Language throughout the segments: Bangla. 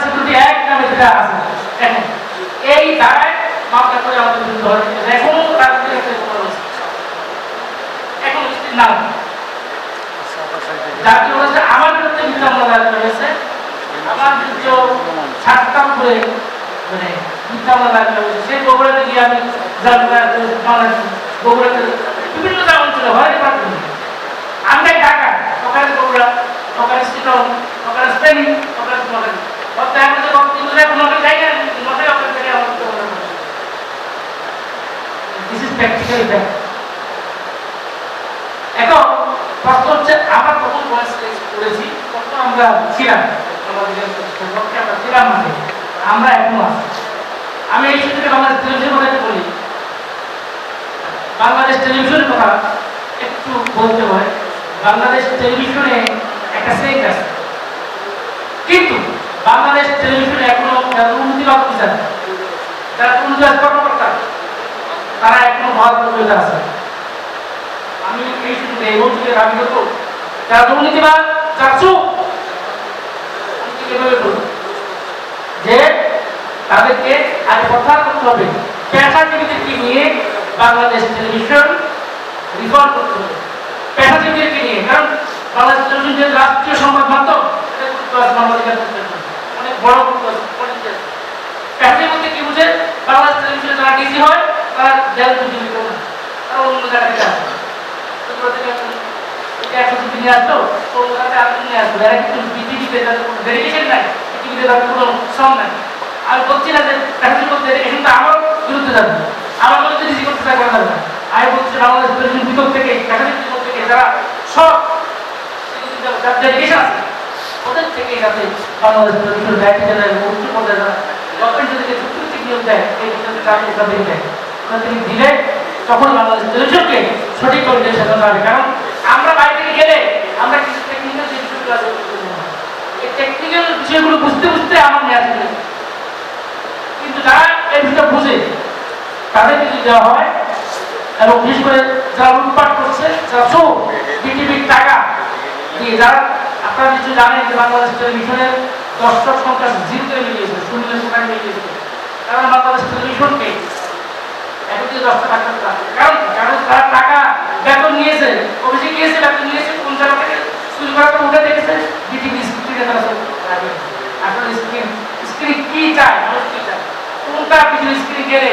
সিকিউরিটি অ্যাক্ট নামে বলেছে আমার বিরুদ্ধে মিথ্যা আমার বিরুদ্ধে সাতটা করে মানে সেই বগুড়াতে গিয়ে আমি মামলা বগুড়াতে বিভিন্ন অঞ্চলে হয় ডিপার্টমেন্ট আমরা ঢাকা ওখানে বগুড়া ওখানে শিলং ওখানে স্পেন অর্থাৎ আমরা যে তিন জায়গায় নোয়াখালী যাই না আমাদের প্র্যাকটিক্যাল ফ্যাক্ট এখন আমরা কখন বয়স করেছি? তখন আমরা ছিলাম? আমাদের আমরা আমরা এখনও আছি। আমি এই টেলিভিশন কথা বলি। বাংলাদেশ টেলিভিশনের কথা একটু বলতে হয়। বাংলাদেশ টেলিভিশনে একটা সেট আছে। কিন্তু বাংলাদেশ টেলিভিশনে এখনও যারা দুর্নীতিবাদ বিচার যারা দুর্নীতিবাদ কর্মকর্তা, তারা এখনও ভারত আছে। আমি এই শুনতে এই বলতে আমি হতো যারা দুর্নীতিবাদ বলব যে তাদেরকে আগে প্রত্যাহার করতে হবে। পেশাজীবীদেরকে নিয়ে বাংলাদেশ টেলিভিশন রিফর্ম করতে হবে। পেশাজীবীদেরকে নিয়ে, কারণ বাংলাদেশ টেলিভিশন রাষ্ট্রীয় সংবাদ মাধ্যম। অনেক বড় বুঝে? বাংলাদেশ হয়, তারা অন্য জায়গা থেকে আসে। এগুলো থেকে একজন- এটা একশো দুটি নিয়ে নাই। কোনো আমি বলছি না যে পেশাজীবী বিরুদ্ধে যাবে। আমার বিরুদ্ধে ডিসি করতে চাই করা যাবে না। আমি বলছি বাংলাদেশ টেলিভিশন থেকে যারা সব ডেডিকেশন আছে, ওদের দেয়, এই ওখান দিলে, তখন বাংলাদেশ টেলিভিশনকে সঠিক দিয়ে সাজানো হবে কারণ আমরা বাইরে গেলে আমরা কিছু টেকনিক্যাল বিষয়গুলো। এই টেকনিক্যাল বিষয়গুলো বুঝতে বুঝতে আমার মেয়াদ কিন্তু যারা এই বুঝে তাদেরকে যদি দেওয়া হয় এবং বিশেষ করে যারা লুটপাট করছে, যারা চোর, বিটিভির টাকা দিয়ে যারা, আপনারা নিশ্চয়ই জানেন যে বাংলাদেশ টেলিভিশনের দর্শক সংখ্যা জিরোতে মিলিয়েছে শূন্যের সংখ্যা মিলিয়েছে কারণ বাংলাদেশ টেলিভিশনকে টাকা কারণ কারণ তারা টাকা বেতন নিয়েছে, অভিযোগ নিয়েছে, বেতন নিয়েছে, কোন জায়গা থেকে চুরি দেখেছে বিটিভি স্ক্রিনে তারা স্ক্রিন স্ক্রিন কি চায়? কি চায়? কোনটা বিজুলি স্ক্রিন গেলে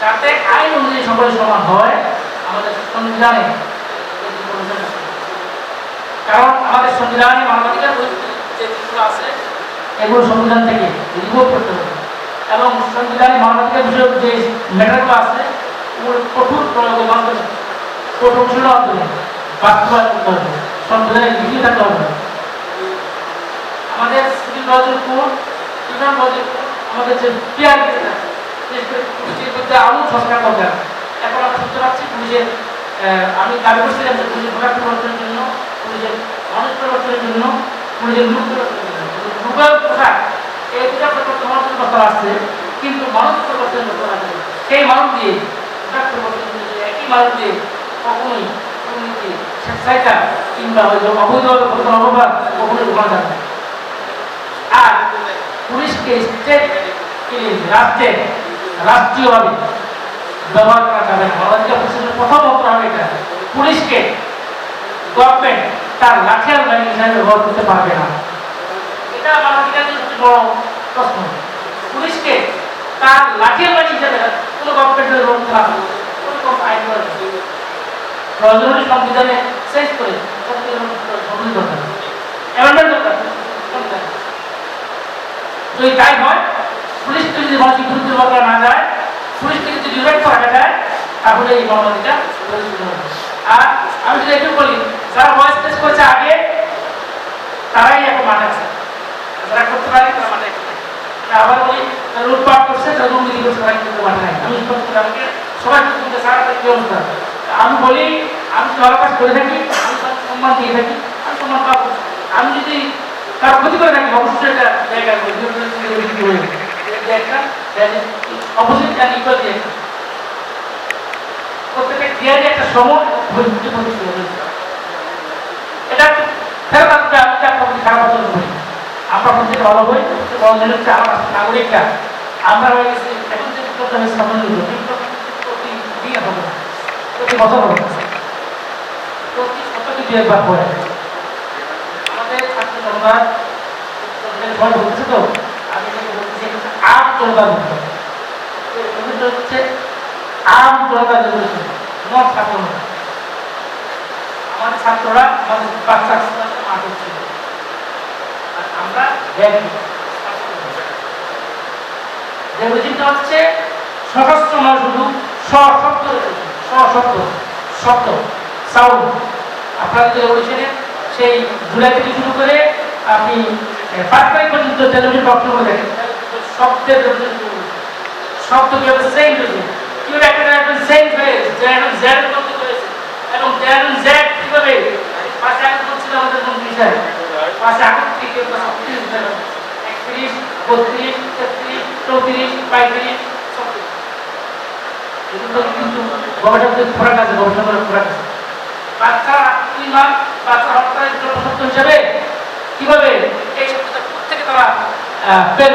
যাতে আইন অনুযায়ী সকলে সমান হয়, আমাদের সংবিধানে। কারণ আমাদের সংবিধানে মানবাধিকার যে জিনিসগুলো আছে, এগুলো সংবিধান থেকে রিমুভ করতে হবে। এবং সংবিধানে মানবাধিকার বিষয়ক যে ম্যাটারগুলো আছে, ওগুলো কঠোর প্রয়োগের মাধ্যমে কঠোর মাধ্যমে বাস্তবায়ন করতে হবে। সংবিধানে লিখিয়ে থাকতে হবে। আমাদের সিভিল লজের কোর্ট ক্রিমিনাল লজের আমাদের যে পিআর পুলিশের দরকার এখন আমরা শুনতে পাচ্ছি পুলিশের আমি দাবি করছিলাম যে জন্য মানুষ পরিবর্তনের জন্য, পুলিশের পরিবর্তন কিন্তু মানুষ আসছে সেই মানুষ একই মানুষ দিয়ে, কখনোই কিংবা হয়তো অবৈধভাবে কোনো অপবাদ কখনোই আর পুলিশকে স্টেট রাষ্ট্রে রাষ্ট্রীয়ভাবে ব্যবহার করা যাবে না। মানবাধিকার পরিষদের প্রথম হবে এটা। পুলিশকে গভর্নমেন্ট তার লাঠিয়াল বাহিনী হিসাবে ব্যবহার করতে পারবে না। এটা মানবাধিকারের সবচেয়ে বড় প্রশ্ন। পুলিশকে তার লাঠিয়াল বাহিনী হিসাবে কোনো গভর্নমেন্টের রোল করা কোনো কোনো আইন করা যাবে না। প্রয়োজন হলে সংবিধানে শেষ করে সংবিধান দরকার অ্যামেন্ডমেন্ট দরকার। যদি তাই হয় যদি মানসিক বিরুদ্ধে বলা না যায় পুলিশকে যদি ডিবেট করা যায়, তাহলে এই মামলাটা আর আমি যদি একটু বলি, যারা ভয়েস টেস্ট করেছে আগে, তারাই এখন মাঠে আছে। যারা করতে পারে, তারা মাঠে আবার বলি লুটপাট করছে, তারা দুর্নীতি করছে তারা কিন্তু মাঠে আমি স্পষ্ট করে আমাকে সবাই স্যার, আপনার কি অবস্থা? আমি বলি, আমি ভালো কাজ করে থাকি, আমি সম্মান দিয়ে থাকি, আমি সম্মান পাবো আমি যদি তার ক্ষতি করে থাকি, অবশ্যই এটা জায়গা একটা অপোজিট অ্যান্ড ইকুয়াল একটা প্রত্যেকটা ক্রিয়ারই একটা সময় পরিস্থিতি প্রতিষ্ঠিত হয়েছে এটা ফেরত আসবে আমি যে প্রতি খারাপ আচরণ করি। আমরা প্রত্যেকে ভালো হই বড় হচ্ছে আমার নাগরিকরা, আমরা হয়ে গেছি, এখন যে বিপ্লবটা হয়েছে সামনে প্রতি দিন হবে। প্রতি বছর হবে। প্রতি শতকে দু একবার পরে আমাদের ছাত্র জনতা তো আম জনতার বিপ্লব তো এই বিপ্লবটা হচ্ছে, সশস্ত্র নয় শুধু সাউন্ড আপনাদের রেভলিউশনে সেই জুলাই থেকে শুরু করে আপনি পাঁচ পর্যন্ত টেলিভিশন বক্তব্য দেখেন। শব্দের। শব্দ কীভাবে হয়েছে। এবং জেড জেড কীভাবে? পাশে থেকে একত্রিশ, বত্রিশ, তেত্রিশ, চৌত্রিশ, পঁয়ত্রিশ কিন্তু গবেষকদের খোরাক আছে গবেষকদের খোরাক আছে। বাচ্চা দুই মাস বাচ্চা কীভাবে এই শব্দটা কোথেকে তারা পেল?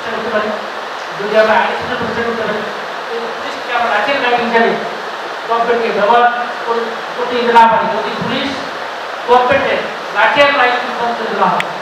প্রতিষ্ঠা করতে পারি যদি আমরা আইন প্রতিষ্ঠা করতে পারি পুলিশকে আমরা রাখের ব্যাংক হিসাবে গভর্নমেন্টকে ব্যবহার করতে পারি যদি পুলিশ গভর্নমেন্টের রাখের লাইসেন্স না হয়